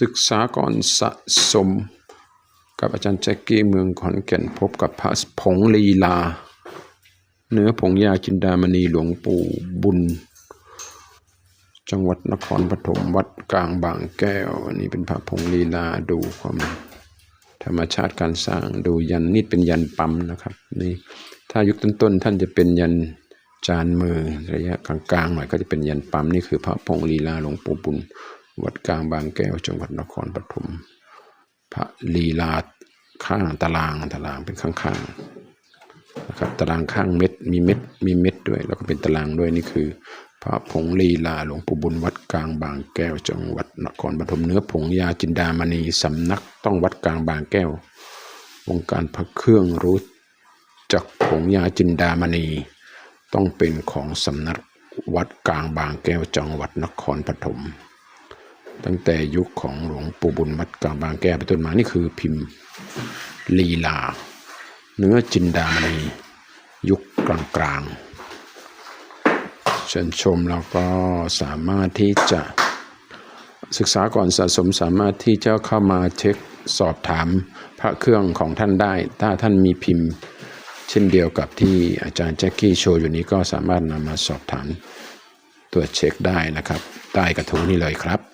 ศึกษาก่อนสะสม กับอาจารย์แจ็คกี้เมืองขอนแก่นพบกับพระผงลีลา เนื้อผงยาจินดามณีหลวงปู่บุญ จังหวัดนครปฐมวัดกลางบางแก้ว อันนี้เป็นพระผงลีลาดูความธรรมชาติการสร้างดูยันนี่เป็นยันปั๊มนะครับนี่ถ้ายุคต้นๆท่านจะเป็นยันจานมือระยะกลางๆหน่อยก็จะเป็นยันปั๊มนี่คือพระผงลีลาหลวงปู่บุญ วัดกลางบางแก้วจังหวัดนครปฐมพระลีลาข้างตารางตารางเป็นข้างๆนะครับตารางข้างเม็ดมีเม็ดมีเม็ดด้วย แล้วก็เป็นตารางด้วยนี่คือ พระผงลีลาหลวงปู่บุญวัดกลางบางแก้ว จังหวัดนครปฐมเนื้อผงยาจินดามณีสำนักต้องวัดกลางบางแก้ว วงการพระเครื่องรู้จักผงยาจินดามณี ต้องเป็นของสำนักวัดกลางบางแก้วจังหวัดนครปฐม ตั้งแต่ยุคของหลวงปู่บุญวัดกลางบางแก้วเป็นต้นมานี่คือพิมพ์ลีลา เนื้อจินดามณียุคกลางๆเชิญชมแล้วก็สามารถที่จะศึกษาก่อนสะสมสามารถที่จะเข้ามาเช็คสอบถามพระเครื่องของท่านได้ ถ้าท่านมีพิมพ์ เช่นเดียวกับที่อาจารย์แจ็คกี้โชว์อยู่นี้ก็สามารถนำมาสอบถามตรวจเช็คได้นะครับ ใต้กระทู้นี้เลยครับ